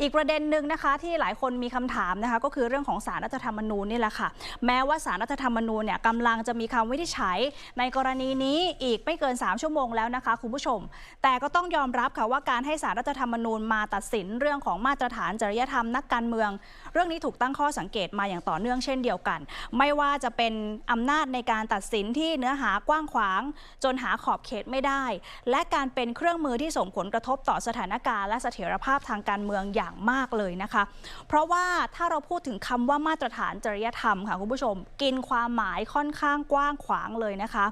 อีกประเด็นหนึ่งนะคะที่หลายคนมีคำถามนะคะก็คือเรื่องของสารรัฐธรรมนูญนี่แหละค่ะ แม้ว่าสารรัฐธรรมนูญเนี่ยกำลังจะมีคำวินิจฉัย ในกรณีนี้อีกไม่เกิน 3 ชั่วโมงแล้วนะคะคุณผู้ชม แต่ก็ต้องยอมรับค่ะว่าการให้สารรัฐธรรมนูญมาตัดสินเรื่องของมาตรฐานจริยธรรมนักการเมือง เรื่องนี้ถูกตั้งข้อสังเกตมาอย่างต่อเนื่องเช่นเดียวกัน ไม่ว่าจะเป็นอำนาจในการตัดสินที่เนื้อหากว้างขวาง จนหาขอบเขตไม่ได้ และการเป็นเครื่องมือที่ส่งผลกระทบต่อสถานการณ์และเสถียรภาพทางการเมืองอย่างมากเลยนะคะ เพราะว่าถ้าเราพูดถึงคำว่ามาตรฐานจริยธรรมค่ะคุณผู้ชม กินความหมายค่อนข้างกว้างขวางเลยนะคะ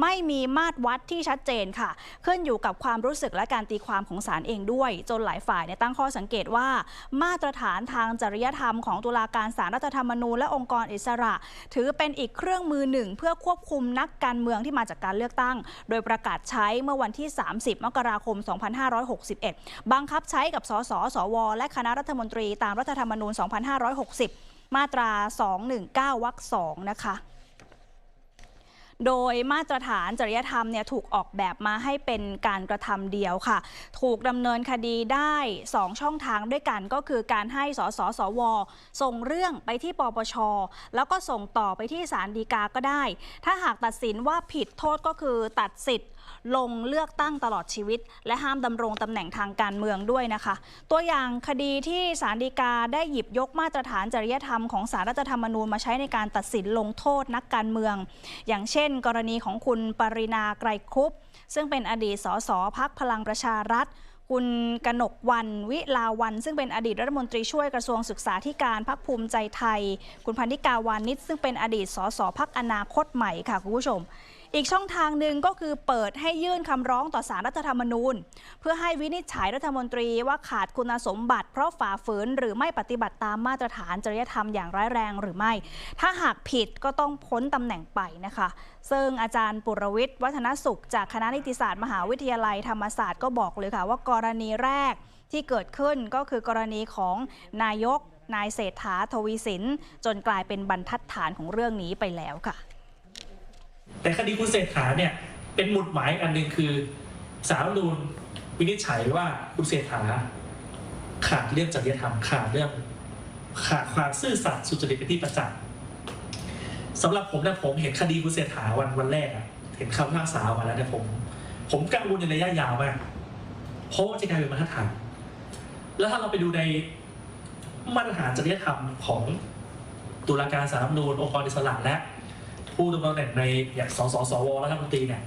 ไม่มีมาตรวัดที่ชัดเจนค่ะ ขึ้นอยู่กับความรู้สึกและการตีความของศาลเองด้วย จนหลายฝ่ายเนี่ยตั้งข้อสังเกตว่า มาตรฐานทางจริยธรรมของตุลาการศาลรัฐธรรมนูญและองค์กรอิสระ ถือเป็นอีกเครื่องมือหนึ่ง เพื่อควบคุมนักการเมืองที่มาจากการเลือกตั้ง โดยประกาศใช้เมื่อวันที่ 30 มกราคม 2561 บังคับใช้กับสสสวและคณะรัฐมนตรีตามรัฐธรรมนูญ 2560 มาตรา 219 วรรค 2 นะคะ โดยมาตรฐานจริยธรรมเนี่ยถูกออกแบบมาให้เป็นการกระทำเดียวค่ะ ถูกดำเนินคดีได้ 2 ช่องทางด้วยกันก็คือการให้สสสว ส่งเรื่องไปที่ปปช แล้วก็ส่งต่อไปที่ศาลฎีกาก็ได้ ถ้าหากตัดสินว่าผิดโทษก็คือตัดสิทธิ์ลงเลือกตั้งตลอดชีวิต และห้ามดำรงตำแหน่งทางการเมืองด้วยนะคะ ตัวอย่างคดีที่ศาลฎีกาได้หยิบยกมาตรฐานจริยธรรมของสารรัฐธรรมนูญมาใช้ในการตัดสินลงโทษนักการเมือง อย่างเช่นกรณีของคุณปรินาไกรคุปซึ่งเป็นอดีตสสพักพลังประชารัฐ คุณกนกวันวิลาวัน ซึ่งเป็นอดีตรัฐมนตรีช่วยกระทรวงศึกษาธิการพักภูมิใจไทย คุณพันธิกาวานิชซึ่งเป็นอดีตสสพักอนาคตใหม่ค่ะคุณผู้ชม อีกช่องทางหนึ่งก็คือเปิดให้ยื่นคำร้องต่อสารรัฐธรรมนูญ เพื่อให้วินิจฉัยรัฐมนตรีว่าขาดคุณสมบัติ เพราะฝ่าฝืนหรือไม่ปฏิบัติตามมาตรฐานจริยธรรมอย่างร้ายแรงหรือไม่ ถ้าหากผิดก็ต้องพ้นตำแหน่งไปนะคะ ซึ่งอาจารย์ปุรวิทย์วัฒนสุข จากคณะนิติศาสตร์มหาวิทยาลัยธรรมศาสตร์ก็บอกเลยค่ะว่ากรณีแรกที่เกิดขึ้นก็คือกรณีของนายกนายเศรษฐาทวีสิน จนกลายเป็นบรรทัดฐานของเรื่องนี้ไปแล้วค่ะ แต่คดีคุณเศรษฐาเนี่ยเป็นหมุดหมายอันหนึ่งคือสารรัฐธรรมนูญวินิจฉัยว่าคุณเศรษฐาขาดเรื่องจริยธรรมขาดเรื่องขาดความซื่อสัตย์สุจริตเป็นที่ประจักษ์สำหรับผมนะผมเห็นคดีคุณเศรษฐาวันวันแรกอะเห็นคำพิพากษาออกมาแล้วเนี่ยผม ผมกังวลในระยะยาวมากเพราะว่าจะกลายเป็นมาตรฐานแล้วถ้าเราไปดูในมาตรฐานจริยธรรมของตุลาการศารัฐธรรมนูญองค์กรอิสระและ ผู้ดำรงตำแหน่งในอย่างสสสวและรัฐมนตรีเนี่ย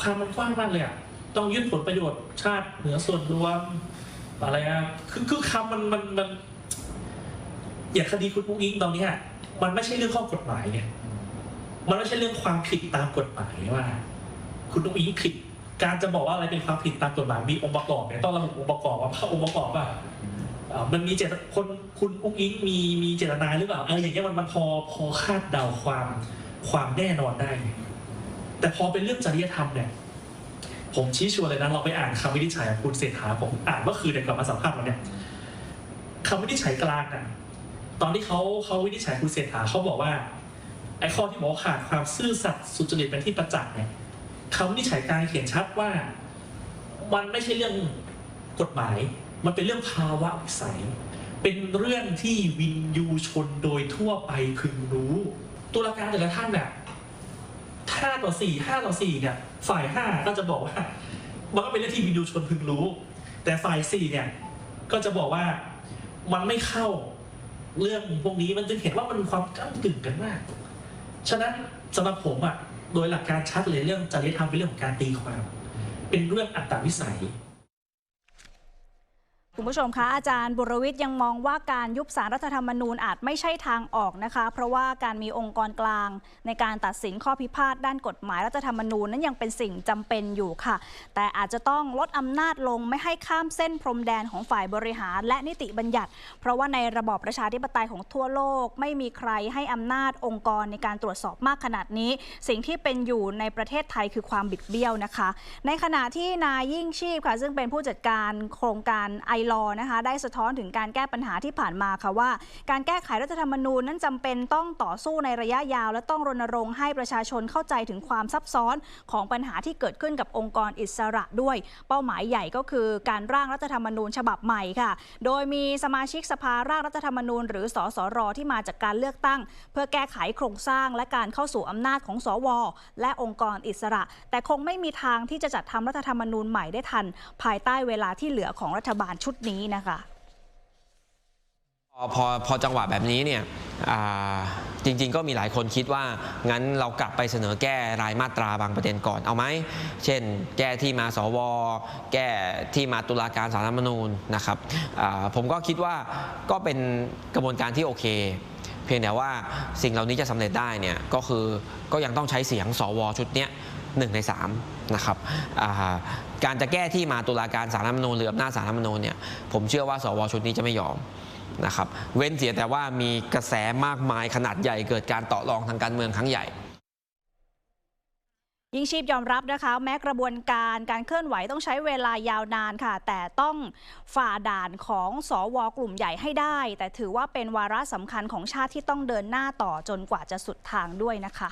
ความมันกว้างมากเลยอะต้องยึดผลประโยชน์ชาติเหนือส่วนรวมอะไรอะคือคือคำมันมันมันอย่างคดีคุณปุ๊กอิงตอนนี้มันไม่ใช่เรื่องข้อกฎหมายเนี่ยมันไม่ใช่เรื่องความผิดตามกฎหมายว่า คุณปุ๊กอิงผิดการจะบอกว่าอะไรเป็นความผิดตามกฎหมายมีองค์ประกอบเนี่ยต้องระบุองค์ประกอบว่าผ้าองค์ประกอบว่าเอ่อมันมีเจตคนคุณอุ้งอิงมีมีเจตนาหรือเปล่าเอออย่างเงี้ยมันมันพอพอคาดเดาความ ความแน่นอนได้ แต่พอเป็นเรื่องจริยธรรมเนี่ยผมชี้ชวนเลยนะเราไปอ่านคำวินิจฉัยของคุณเศรษฐาผมอ่านเมื่อคืนเนี่ยกลับมาสัมภาษณ์วันเนี่ยคำวินิจฉัยกลางน่ะตอนที่เขาเขาวินิจฉัยคุณเศรษฐาเขาบอกว่าไอ้ข้อที่บอกขาดความซื่อสัตย์สุจริตเป็นที่ประจักษ์เนี่ยคำวินิจฉัยกลางเขียนชัดว่า มันไม่ใช่เรื่องกฎหมาย มันเป็นเรื่องภาวะวิสัย เป็นเรื่องที่วินยูชนโดยทั่วไปพึงรู้ ตุลาการแต่ละท่านเนี่ยห้าต่อสี่ห้าต่อสี่เนี่ยฝ่ายห้าก็จะบอกว่ามันก็เป็นเรื่องที่วินยูชนพึงรู้ แต่ฝ่ายสี่เนี่ยก็จะบอกว่ามันไม่เข้าเรื่องพวกนี้มันจึงเห็นว่ามันมีความก้ากึ่งกันมาก ฉะนั้นสำหรับผมอะโดยหลักการชัดเลยเรื่องจริยธรรมเป็นเรื่องของการตีความ เป็นเรื่องอัตตาวิสัย คุณผู้ชมคะอาจารย์บุรวิทย์ยังมองว่าการยุบสารรัฐธรรมนูญอาจไม่ใช่ทางออกนะคะ เพราะว่าการมีองค์กรกลาง ในการตัดสินข้อพิพาทด้านกฎหมายรัฐธรรมนูญนั้นยังเป็นสิ่งจำเป็นอยู่ค่ะ แต่อาจจะต้องลดอำนาจลงไม่ให้ข้ามเส้นพรมแดนของฝ่ายบริหารและนิติบัญญัติ เพราะว่าในระบอบประชาธิปไตยของทั่วโลก ไม่มีใครให้อำนาจองค์กรในการตรวจสอบมากขนาดนี้ สิ่งที่เป็นอยู่ในประเทศไทยคือความบิดเบี้ยวนะคะ ในขณะที่นายยิ่งชีพค่ะซึ่งเป็นผู้จัดการโครงการไอลอนะคะได้สะท้อนถึงการแก้ปัญหาที่ผ่านมาค่ะว่า การแก้ไขรัฐธรรมนูญนั้นจำเป็นต้องต่อสู้ในระยะยาว และต้องรณรงค์ให้ประชาชนเข้าใจถึงความซับซ้อนของปัญหาที่เกิดขึ้นกับองค์กรอิสระด้วย เป้าหมายใหญ่ก็คือการร่างรัฐธรรมนูญฉบับใหม่ค่ะ โดยมีสมาชิกสภาร่างรัฐธรรมนูญ หรือสสรที่มาจากการเลือกตั้ง เพื่อแก้ไขโครงสร้างและการเข้าสู่อำนาจของสว และองค์กรอิสระ แต่คงไม่มีทางที่จะจัดทำรัฐธรรมนูญใหม่ได้ทัน ภายใต้เวลาที่เหลือของรัฐบาลชุดนี้นะคะพอพอพอจังหวะแบบนี้เนี่ยจริง ๆ ก็มีหลายคนคิดว่างั้นเรากลับไปเสนอแก้รายมาตราบางประเด็นก่อนเอาไหม เช่น แก้ที่มาสว แก้ที่มาตุลาการสารรัฐมนูญนะครับผมก็คิดว่าก็เป็นกระบวนการที่โอเค เพียงแต่ว่าสิ่งเหล่านี้จะสำเร็จได้เนี่ยก็คือก็ยังต้องใช้เสียงสวชุดเนี้ย หนึ่งในสามนะครับการจะแก้ที่มาตุลาการสารรัฐมนูญหรืออำนาจสารรัฐมนูญเนี่ยผมเชื่อว่าสวชุดนี้จะไม่ยอมนะครับเว้นเสียแต่ว่ามีกระแสมากมายขนาดใหญ่เกิดการต่อรองทางการเมืองครั้งใหญ่ยิ่งชีพยอมรับนะคะ แม้กระบวนการการเคลื่อนไหวต้องใช้เวลายาวนานค่ะ แต่ต้องฝ่าด่านของสวกลุ่มใหญ่ให้ได้ แต่ถือว่าเป็นวาระสำคัญของชาติที่ต้องเดินหน้าต่อจนกว่าจะสุดทางด้วยนะคะ